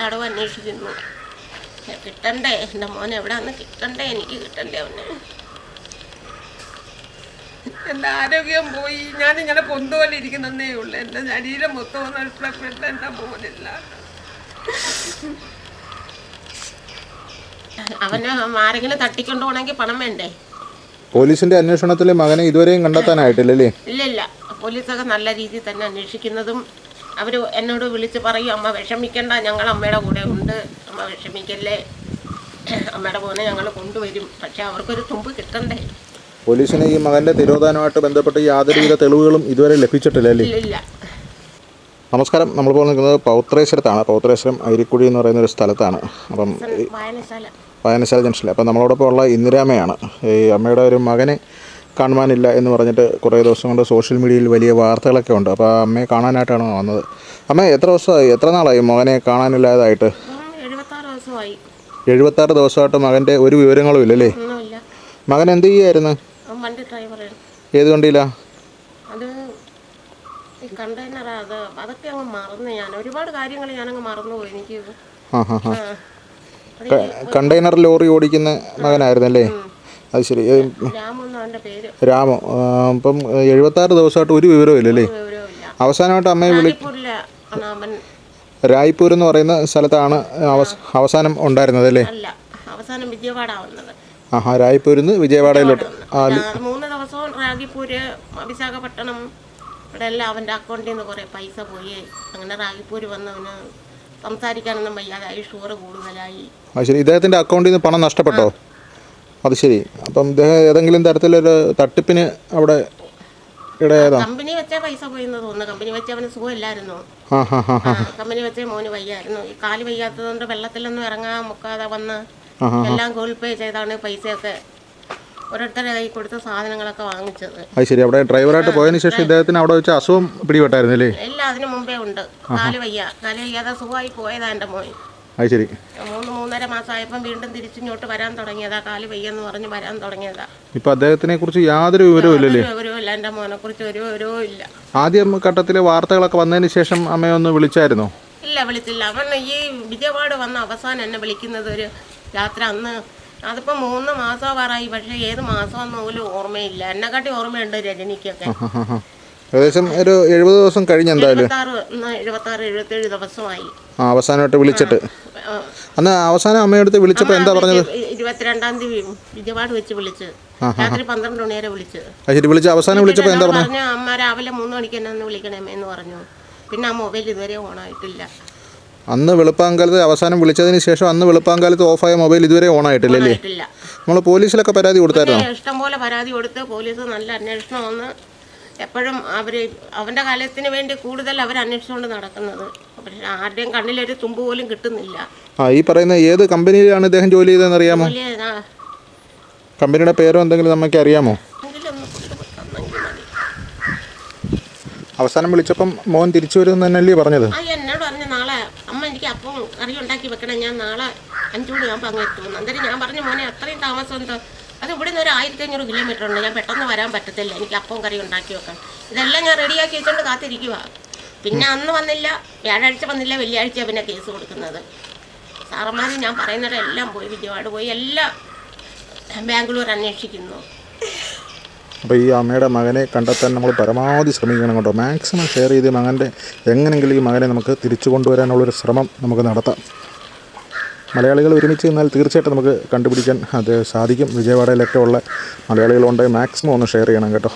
എല്ലായിടവും അന്വേഷിക്കുന്നു കിട്ടണ്ടേ? എന്റെ മോൻ എവിടെയാന്ന് കിട്ടണ്ടേ? എനിക്ക് കിട്ടണ്ടേ അവനെ. എന്റെ ആരോഗ്യം പോയി. ഞാൻ ഇങ്ങനെ പൊന്തുപോലെ ഇരിക്കുന്നതേ ഉള്ളൂ. എന്റെ ശരീരം മൊത്തം നഷ്ടപ്പെട്ട എന്റെ മോനില്ല. അവനെ ആരെങ്കിലും തട്ടിക്കൊണ്ടു പോകണമെങ്കിൽ പണം വേണ്ടേ? പോലീസിന്റെ അന്വേഷണത്തിൽ മകനെ ഇതുവരെയും കണ്ടെത്താനായിട്ടില്ലല്ലേ ഇല്ല ഇല്ല. പോലീസൊക്കെ നല്ല രീതിയിൽ തന്നെ അന്വേഷിക്കുന്നതും അവർ എന്നോട് വിളിച്ച് പറയും അമ്മ വിഷമിക്കണ്ട ഞങ്ങൾ അമ്മയുടെ കൂടെ ഉണ്ട്. അമ്മ വിഷമിക്കല്ലേ? അമ്മയുടെ മോനെ ഞങ്ങൾ കൊണ്ടുവരും. പക്ഷെ അവർക്കൊരു തുമ്പ് കിട്ടണ്ടേ? പോലീസിന് ഈ മകന്റെ തിരോധാനമായിട്ട് ബന്ധപ്പെട്ട് യാതൊരുവിധ തെളിവുകളും ഇതുവരെ ലഭിച്ചിട്ടില്ല അല്ലേ? നമസ്കാരം. നമ്മളിപ്പോൾ നിൽക്കുന്നത് പൗത്രേശ്വരത്താണ്. പൗത്രേശ്വരം അരിക്കുഴി എന്ന് പറയുന്ന ഒരു സ്ഥലത്താണ്. അപ്പം വായനശാല. ജംഗ്ഷനിൽ അപ്പം നമ്മളോടൊപ്പം ഉള്ള ഇന്ദിരാമയാണ് ഈ അമ്മയുടെ ഒരു മകനെ കാണുവാനില്ല എന്ന് പറഞ്ഞിട്ട് കുറേ ദിവസം കൊണ്ട് സോഷ്യൽ മീഡിയയിൽ വലിയ വാർത്തകളൊക്കെ ഉണ്ട്. അപ്പോൾ ആ അമ്മയെ കാണാനായിട്ടാണ് വന്നത്. അമ്മ എത്ര ദിവസമായി? എത്ര നാളായി മകനെ കാണാനില്ലാതായിട്ട്? എഴുപത്താറ് ദിവസമായി. എഴുപത്താറ് ദിവസമായിട്ട് മകന്റെ ഒരു വിവരങ്ങളും ഇല്ലല്ലേ? മകൻ എന്ത് ഡ്രൈവറാണ് ഏത് വണ്ടിയിലാ? കണ്ടെയ്നറാ അത് അതൊക്കെ അങ്ങ് മറന്നു ഞാൻ. ഒരുപാട് കാര്യങ്ങൾ ഞാനങ്ങ് മറന്നുപോയി എനിക്ക്. കണ്ടെയ്നർ ലോറി ഓടിക്കുന്ന മകനായിരുന്നല്ലേ? അത് ശരി. രാമു അപ്പം എഴുപത്താറ് ദിവസമായിട്ട് ഒരു വിവരവും ഇല്ലല്ലേ അവസാനമായിട്ട് അമ്മയെ വിളി റായ്പൂർ രായ്പൂർ എന്ന് പറയുന്ന സ്ഥലത്താണ് അവസാനം ഉണ്ടായിരുന്നത് അല്ലേ അവസാനം വിജയവാടാവുന്നത് ആഹാ രായ്പൂരിൽ നിന്ന് വിജയവാഡയിലോട്ട്. മൂന്ന് ദിവസവും റാഗിപ്പൂര് വിശാഖപട്ടണം ഇവിടെ എല്ലാം അവന്റെ അക്കൗണ്ടിൽ നിന്ന് കുറേ പൈസ പോയി. അങ്ങനെ റാഗിപ്പൂര് വന്നവന് സംസാരിക്കാനൊന്നും വയ്യാതായി ഷുഗർ കൂടുതലായി. ശരി. ഇദ്ദേഹത്തിന്റെ അക്കൗണ്ടിൽ നിന്ന് പണം നഷ്ടപ്പെട്ടോ? അത് ശരി. അപ്പം ഇദ്ദേഹം ഏതെങ്കിലും തരത്തിലൊരു തട്ടിപ്പിന് അവിടെ ഇടയായതാ? കമ്പനി വെച്ചേ പൈസ പോയെന്ന് തോന്നുന്നു. കമ്പനി വെച്ച് അവന് സുഖമില്ലായിരുന്നു. ആ ഹാ ഹാ ആ, കമ്പനി വെച്ചേ മോന് വയ്യായിരുന്നു. ഈ കാൽ വയ്യാത്തതുകൊണ്ട് വെള്ളത്തിലൊന്നും ഇറങ്ങാൻ മുക്കാതെ വന്ന്. എല്ലാം ഗൂഗിൾ പേ ചെയ്താണ് പൈസയൊക്കെ ഓരോരുത്തരുടെ കൈ കൊടുത്ത സാധനങ്ങളൊക്കെ വാങ്ങിച്ചത്. അത് ശരി. അവിടെ ഡ്രൈവറായിട്ട് പോയതിന് ശേഷം ഇദ്ദേഹത്തിന് അവിടെ വെച്ച് അസുഖം പിടിപെട്ടായിരുന്നില്ലേ? എല്ലാം അതിനു മുമ്പേ ഉണ്ട്. കാൽ വയ്യ. കാൽ വയ്യാതെ സുഖമായി പോയതാ എന്റെ മോൻ അത് ശരി. മൂന്ന് മൂന്നര മാസമായപ്പം വീണ്ടും തിരിച്ചിങ്ങോട്ട് വരാൻ തുടങ്ങിയതാ. കാൽ വയ്യെന്ന് പറഞ്ഞ് വരാൻ തുടങ്ങിയതാ. ഇപ്പൊ അദ്ദേഹത്തിനെ കുറിച്ച് യാതൊരു വിവരവും ഇല്ലല്ലേ? എന്റെ വിവരവും എന്റെ മോനെ കുറിച്ച് ഒരു വിവരവും ഇല്ല. ആദ്യം ഘട്ടത്തിലെ വാർത്തകളൊക്കെ വന്നതിന് ശേഷം അമ്മയെ ഒന്ന് വിളിച്ചായിരുന്നോ? ഇല്ല വിളിച്ചില്ല. അവൻ ഈ വിജയവാട് വന്ന അവസാനം എന്നെ വിളിക്കുന്നത് ഒരു രാത്രി അന്ന്. അതിപ്പോ മൂന്ന് മാസം മാസമാറായി പക്ഷെ ഏത് മാസമെന്ന് പോലും ഓർമ്മയില്ല. എന്നെക്കാട്ടി ഓർമ്മയുണ്ട് രജനിക്കൊക്കെ. ഏകദേശം ഒരു എഴുപത് ദിവസം കഴിഞ്ഞ് എന്തായാലും. എഴുപത്താറ് എഴുപത്തേഴ് ദിവസമായി. അവസാനമായിട്ട് വിളിച്ചിട്ട്. അന്ന് അവസാനം അമ്മയടുത്ത് വിളിച്ചപ്പോൾ എന്താ പറഞ്ഞത്? ഇരുപത്തിരണ്ടാം തീയതി വിജയവാട് വെച്ച് വിളിച്ച്. രാത്രി പന്ത്രണ്ട് മണി വരെ വിളിച്ച്. ശരി വിളിച്ച് അവസാനം വിളിച്ചപ്പോൾ എന്താ പറഞ്ഞു അമ്മ രാവിലെ മൂന്ന് മണിക്ക് എന്നെ ഒന്ന് വിളിക്കണമേ എന്ന് പറഞ്ഞു. പിന്നെ ആ മൊബൈൽ ഇതുവരെ ഓണായിട്ടില്ല. അന്ന് വെളുപ്പാങ്കാലത്ത് അവസാനം വിളിച്ചതിന് ശേഷം അന്ന് വെളുപ്പാങ്കാലത്ത് ഓഫായ മൊബൈൽ ഇതുവരെ ഓൺ ആയിട്ടില്ല നമ്മൾ പോലീസിലൊക്കെ പരാതി കൊടുത്തായിരുന്നു? ഇഷ്ടംപോലെ പരാതി കൊടുത്ത് പോലീസ് നല്ല അന്വേഷണം വന്ന് എപ്പോഴും അവർ അവന്റെ കാലത്തിന് വേണ്ടി കൂടുതൽ അവർ അന്വേഷിച്ചുകൊണ്ട് നടക്കുന്നത്. പക്ഷെ ആരുടെയും കണ്ണിലൊരു തുമ്പ് പോലും കിട്ടുന്നില്ല. ആ ഈ പറയുന്ന ഏത് കമ്പനിയിലാണ് ഇദ്ദേഹം ജോലി ചെയ്തതെന്ന് അറിയാമോ. കമ്പനിയുടെ പേരോ എന്തെങ്കിലും നമുക്ക് അറിയാമോ? തന്നെങ്കിൽ മതി. അവസാനം വിളിച്ചപ്പം മോൻ തിരിച്ചു വരുമെന്ന് തന്നെയല്ലേ പറഞ്ഞത്? ആ എന്നോട് പറഞ്ഞു നാളെ അമ്മ എനിക്ക് അപ്പം കറി ഉണ്ടാക്കി വെക്കണം. ഞാൻ നാളെ അഞ്ചു മണിയാകുമ്പോൾ അങ്ങ് എത്തുമെന്ന്. അന്നേരം ഞാൻ പറഞ്ഞു മോനെ അത്രയും താമസം എന്തോ? അത് ഇവിടെ നിന്ന് ഒരു ആയിരത്തി അഞ്ഞൂറ് കിലോമീറ്റർ ഉണ്ട്. ഞാൻ പെട്ടെന്ന് വരാൻ പറ്റത്തില്ല. എനിക്ക് അപ്പവും കറി ഉണ്ടാക്കി വെക്കാം ഇതെല്ലാം ഞാൻ റെഡിയാക്കി വെച്ചോണ്ട് കാത്തിരിക്കുക പിന്നെ അന്ന് വന്നില്ല. വ്യാഴാഴ്ച വന്നില്ല. വെള്ളിയാഴ്ച പിന്നെ കേസ് കൊടുക്കുന്നത്. സാറന്മാർ ഞാൻ പറയുന്നവരെല്ലാം പോയി. വിജയവാട് പോയി. എല്ലാം ബാംഗ്ലൂർ അന്വേഷിക്കുന്നു. അപ്പോൾ ഈ അമ്മയുടെ മകനെ കണ്ടെത്താൻ നമ്മൾ പരമാവധി ശ്രമിക്കണം കേട്ടോ. മാക്സിമം ഷെയർ ചെയ്ത് മകന്റെ എങ്ങനെയെങ്കിലും ഈ മകനെ നമുക്ക് തിരിച്ചു കൊണ്ടുവരാനുള്ളൊരു ശ്രമം നമുക്ക് നടത്താം. മലയാളികൾ ഒരുമിച്ച് നിന്നാൽ തീർച്ചയായിട്ടും നമുക്ക് കണ്ടുപിടിക്കാൻ അത് സാധിക്കും. വിജയവാഡയിലൊക്കെ ഉള്ള മലയാളികളുണ്ടെങ്കിൽ മാക്സിമം ഒന്ന് ഷെയർ ചെയ്യണം കേട്ടോ.